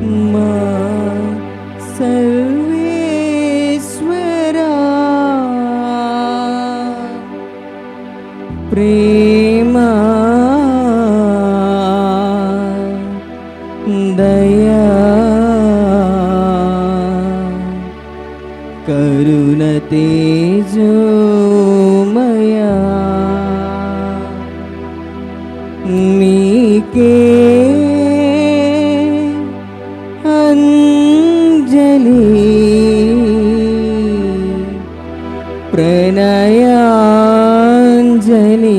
మా సర్వేశ్వరా. ప్రేమ దయా కరుణ ప్రణయాంజలి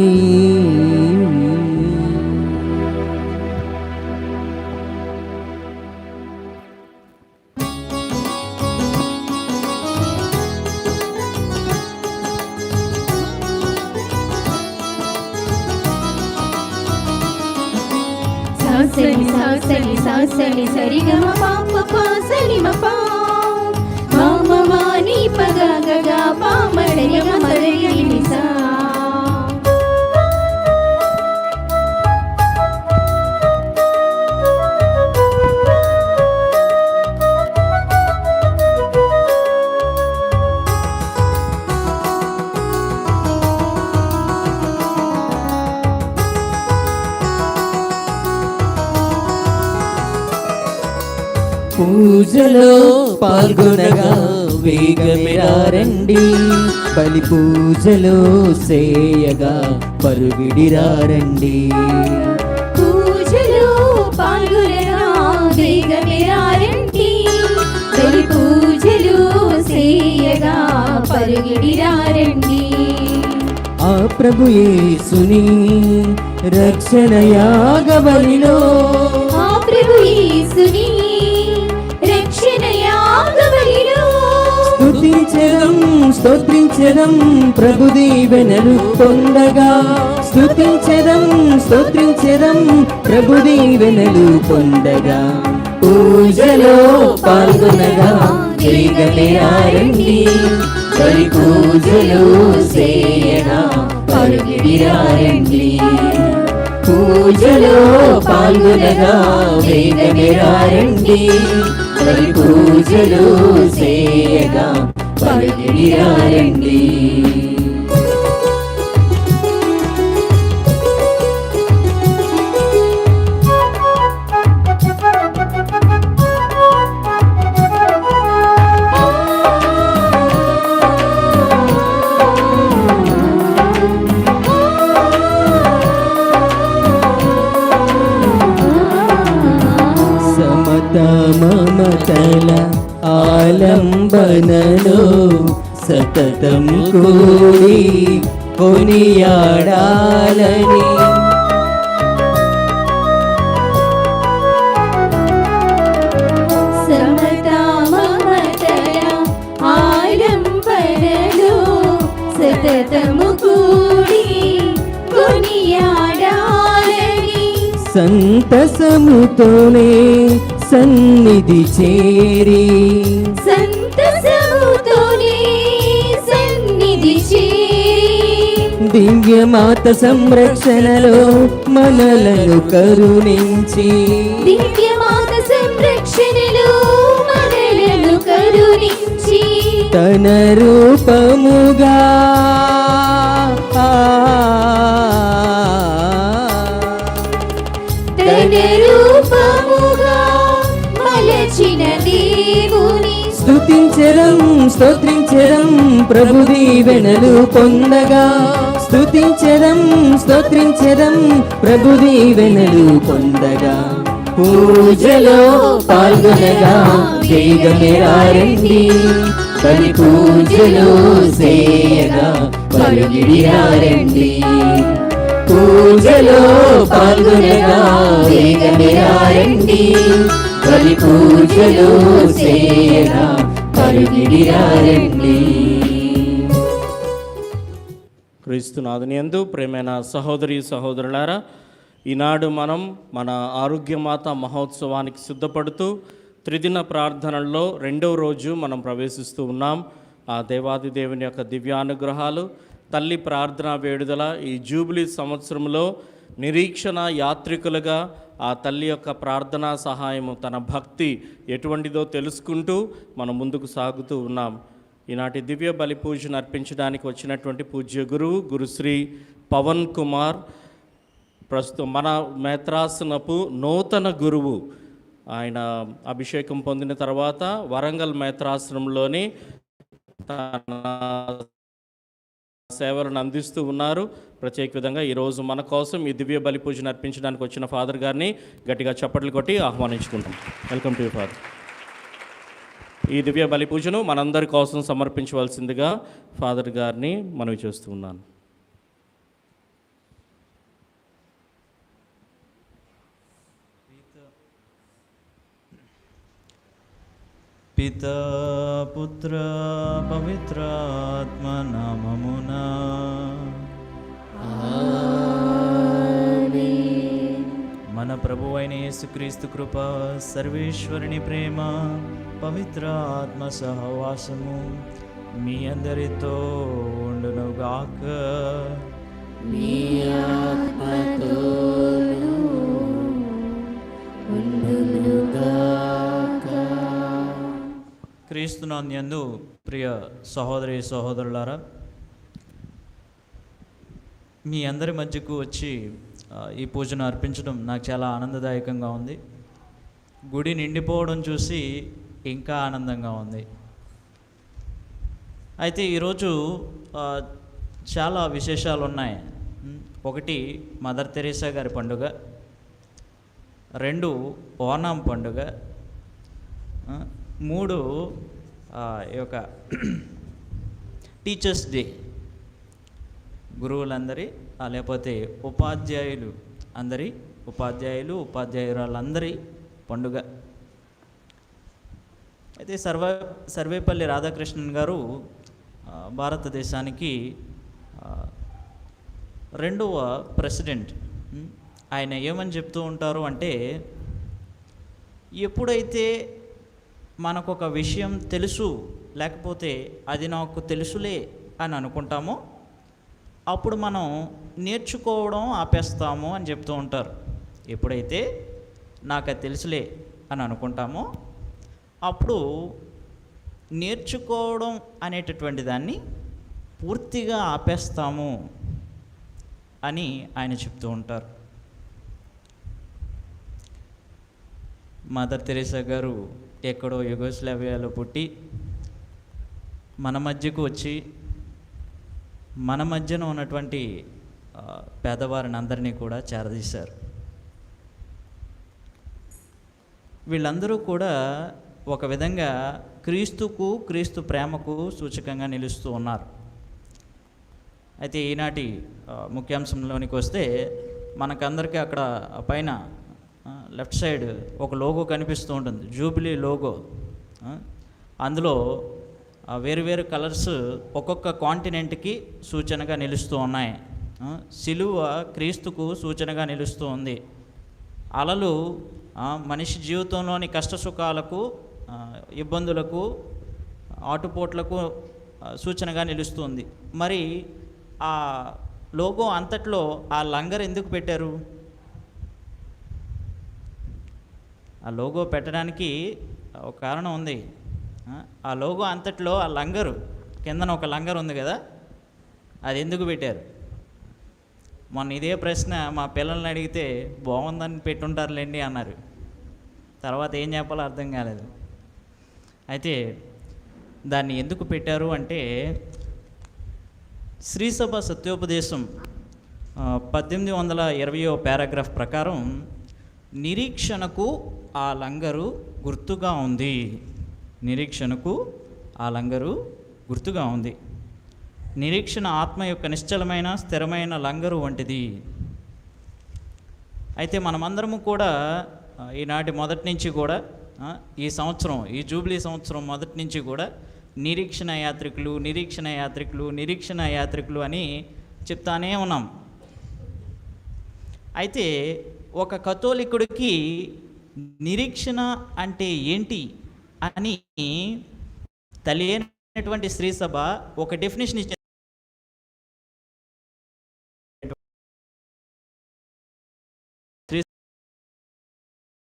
సాసలి సాసలి సాసలి సరిగమ పాప పాసలి మపా मा ममा नि पगा गगा पामडय मदरि निसा పాల్గొనగా వేగమిరారండి బలి పూజలో సేయగా పరుగిడిరారండి పూజలో పాల్గొనగా వేగమిరారంటి తొలి పూజలు సేయగా పరుగిడిరారండి ఆ ప్రభు యేసుని రక్షణ యాగబలిలో ఆ ప్రభు యేసుని స్తుతించడం స్తోత్రించడం ప్రభు దీవెనలు పొందగా. స్తుతించడం స్తోత్రించడం ప్రభు దీవెనలు పొందగా. పూజలో పాల్గొనగా వేగమే ఆరండి బలి పూజలు సేయగా పరుగిడిరారండి పూజలో పాల్గొనగా వేగమిరారండి రండి పూజలు సేయగా పరుగిడిరారండి సతతము కూడి కొనియాడాలని. సంతసముతోనే సన్నిధి చేరి దివ్యమాత సంరక్షణలో మనలను కరుణించి. దివ్యమాత సంరక్షణలో మనలను కరుణించి. తన రూపముగా. తన రూపముగా మలచిన దేవుని. స్తోత్రించడం ప్రభు దీవెనలు పొందగా. స్తుతించదం స్తోత్రించదం ప్రభు దీవెనలు పొందగా. పూజలో పాల్గొనగా వేగమెరారండి బలి పూజలో సేయగా పలుగిడి పరుగిడియారండి పూజలో పాల్గొనగా వేగమెరారండి బలి పూజలో సేయగా పలుగిడి పరుగిడియారండి క్రీస్తునాథుని యందు ప్రేమైన సహోదరి సహోదరులారా ఈనాడు మనం మన ఆరోగ్యమాత మహోత్సవానికి సిద్ధపడుతూ త్రిదిన ప్రార్థనల్లో రెండవ రోజు మనం ప్రవేశిస్తూ ఉన్నాం. ఆ దేవాది దేవుని యొక్క దివ్యానుగ్రహాలు తల్లి ప్రార్థనా వేడుదల ఈ జూబిలీ సంవత్సరంలో నిరీక్షణ యాత్రికులుగా ఆ తల్లి యొక్క ప్రార్థనా సహాయము తన భక్తి ఎటువంటిదో తెలుసుకుంటూ మనం ముందుకు సాగుతూ ఉన్నాం. ఈనాటి దివ్య బలి పూజను అర్పించడానికి వచ్చినటువంటి పూజ్య గురువు గురుశ్రీ పవన్ కుమార్. ప్రస్తుతం మన మేత్రాసనపు నూతన గురువు ఆయన అభిషేకం పొందిన తర్వాత వరంగల్ మేత్రాసనంలోని తన సేవలను అందిస్తూ ఉన్నారు. ప్రత్యేక విధంగా ఈరోజు మన కోసం ఈ దివ్య బలి పూజను అర్పించడానికి వచ్చిన ఫాదర్ గారిని గట్టిగా చప్పట్లు కొట్టి ఆహ్వానించుకుంటాం వెల్కమ్ టు ఫాదర్. ఈ దివ్య బలి పూజను మనందరి కోసం సమర్పించవలసిందిగా ఫాదర్ గారిని మనవి చేస్తూ ఉన్నాను. పితా పుత్ర పవిత్రాత్మ నామమునా మన ప్రభు అయిన యేసుక్రీస్తు కృప సర్వేశ్వరుని ప్రేమ పవిత్ర ఆత్మ సహవాసము మీ అందరితో ఉండునుగాక. క్రీస్తునందు ప్రియ సహోదరి సహోదరులారా మీ అందరి మధ్యకు వచ్చి ఈ పూజను అర్పించడం నాకు చాలా ఆనందదాయకంగా ఉంది. గుడి నిండిపోవడం చూసి ఇంకా ఆనందంగా ఉంది. అయితే ఈరోజు చాలా విశేషాలు ఉన్నాయి ఒకటి మదర్ తెరీసా గారి పండుగ. రెండు ఓనాం పండుగ. మూడు ఈ యొక్క టీచర్స్ డే. గురువులందరి లేకపోతే ఉపాధ్యాయులు అందరి ఉపాధ్యాయులు ఉపాధ్యాయురాలందరి పండుగ. అయితే సర్వ సర్వేపల్లి రాధాకృష్ణన్ గారు భారతదేశానికి రెండవ ప్రెసిడెంట్. ఆయన ఏమని చెప్తూ ఉంటారు అంటే ఎప్పుడైతే మనకు ఒక విషయం తెలుసు లేకపోతే అది నాకు తెలుసులే అని అనుకుంటామో అప్పుడు మనం నేర్చుకోవడం ఆపేస్తాము అని చెప్తూ ఉంటారు. ఎప్పుడైతే నాకు అది తెలుసులే అని అనుకుంటామో అప్పుడు నేర్చుకోవడం అనేటటువంటి దాన్ని పూర్తిగా ఆపేస్తాము అని ఆయన చెప్తూ ఉంటారు. మదర్ తెరేసా గారు ఎక్కడో యుగోస్లావియాలో పుట్టి మన మధ్యకు వచ్చి మన మధ్యన ఉన్నటువంటి పేదవారిని అందరినీ కూడా చేరదీశారు. వీళ్ళందరూ కూడా ఒక విధంగా క్రీస్తుకు క్రీస్తు ప్రేమకు సూచకంగా నిలుస్తూ ఉన్నారు. అయితే ఈనాటి ముఖ్యాంశంలోనికి వస్తే మనకందరికీ అక్కడ పైన లెఫ్ట్ సైడ్ ఒక లోగో కనిపిస్తూ ఉంటుంది. Jubilee logo. అందులో వేరువేరు వేరు వేరు కలర్స్ ఒక్కొక్క కాంటినెంట్కి సూచనగా నిలుస్తూ ఉన్నాయి. సిలువ క్రీస్తుకు సూచనగా నిలుస్తూ ఉంది. అలలు మనిషి జీవితంలోని కష్ట సుఖాలకు ఇబ్బందులకు ఆటుపోట్లకు సూచనగా నిలుస్తుంది. మరి ఆ లోగో అంతట్లో ఆ లంగర్ ఎందుకు పెట్టారు? ఆ లోగో పెట్టడానికి ఒక కారణం ఉంది. ఆ, ఆ లోగో అంతట్లో ఆ లంగరు కిందన ఒక లంగర్ ఉంది కదా అది ఎందుకు పెట్టారు? మొన్న ఇదే ప్రశ్న మా పిల్లల్ని అడిగితే బాగుందని పెట్టుంటారులేండి అన్నారు. తర్వాత ఏం చెప్పాలో అర్థం కాలేదు. అయితే దాన్ని ఎందుకు పెట్టారు అంటే శ్రీసభ సత్యోపదేశం పద్దెనిమిది వందల ఇరవయో పారాగ్రాఫ్ ప్రకారం నిరీక్షణకు ఆ లంగరు గుర్తుగా ఉంది. నిరీక్షణకు ఆ లంగరు గుర్తుగా ఉంది. నిరీక్షణ ఆత్మ యొక్క నిశ్చలమైన స్థిరమైన లంగరు వంటిది. అయితే మనమందరము కూడా ఈనాటి మొదటి నుంచి కూడా ఈ సంవత్సరం ఈ జూబ్లీ సంవత్సరం మొదటి నుంచి కూడా నిరీక్షణ యాత్రికులు నిరీక్షణ యాత్రికులు నిరీక్షణ యాత్రికులు అని చెప్తానే ఉన్నాం. అయితే ఒక కథోలికుడికి నిరీక్షణ అంటే ఏంటి అని తెలియనటువంటి స్త్రీ సభ ఒక డెఫినేషన్ ఇచ్చింది.